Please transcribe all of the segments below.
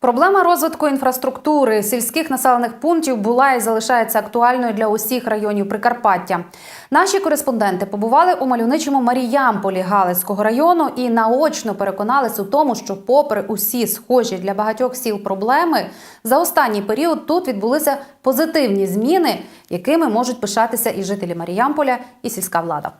Проблема розвитку інфраструктури сільських населених пунктів була і залишається актуальною для усіх районів Прикарпаття. Наші кореспонденти побували у мальовничому Маріямполі Галицького району і наочно переконались у тому, що, попри усі схожі для багатьох сіл проблеми, за останній період тут відбулися позитивні зміни, якими можуть пишатися і жителі Маріямполя, і сільська влада.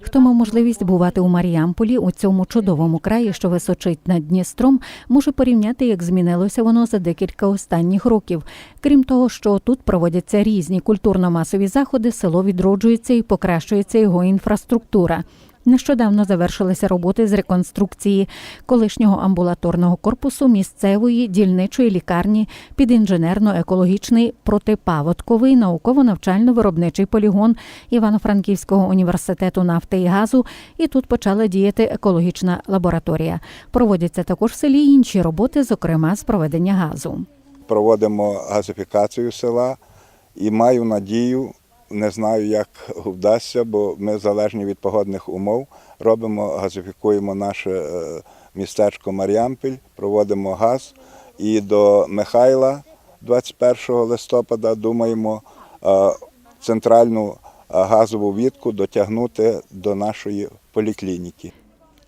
Хто мав можливість бувати у Маріамполі у цьому чудовому краї, що височить над Дністром, може порівняти, як змінилося воно за декілька останніх років. Крім того, що тут проводяться різні культурно-масові заходи, село відроджується і покращується його інфраструктура. Нещодавно завершилися роботи з реконструкції колишнього амбулаторного корпусу місцевої дільничої лікарні під інженерно-екологічний протипаводковий науково-навчально-виробничий полігон Івано-Франківського університету нафти і газу. І тут почала діяти екологічна лабораторія. Проводяться також в селі інші роботи, зокрема з проведення газу. проводимо газифікацію села і маю надію, не знаю, як вдасться, бо ми залежні від погодних умов. Робимо, газифікуємо наше е, містечко Мар'ямпіль, проводимо газ. І до Михайла 21 листопада думаємо е, центральну е, газову відку дотягнути до нашої поліклініки.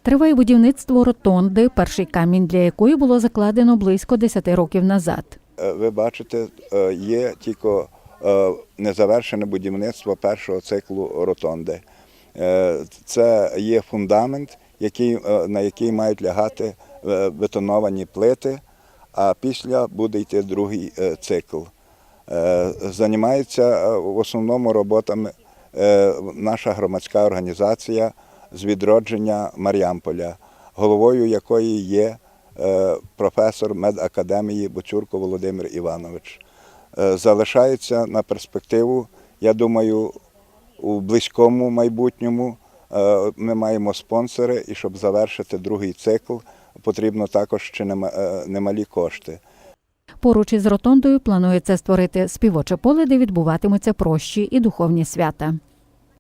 Триває будівництво ротонди, перший камінь для якої було закладено близько 10 років назад. Ви бачите, є тільки незавершене будівництво першого циклу ротонди. Е, Це є фундамент, е, на який мають лягати е, бетоновані плити, а після буде йти другий е, цикл. Е, Займається е, в основному роботами е, наша громадська організація з відродження Мар'ямполя, головою якої є е, професор медакадемії Бочурко Володимир Іванович. Е, Залишається на перспективу, я думаю, у близькому майбутньому е, ми маємо спонсори, і щоб завершити другий цикл, потрібно також ще немалі кошти. Поруч із ротондою планується створити співоче поле, де відбуватимуться прощі і духовні свята.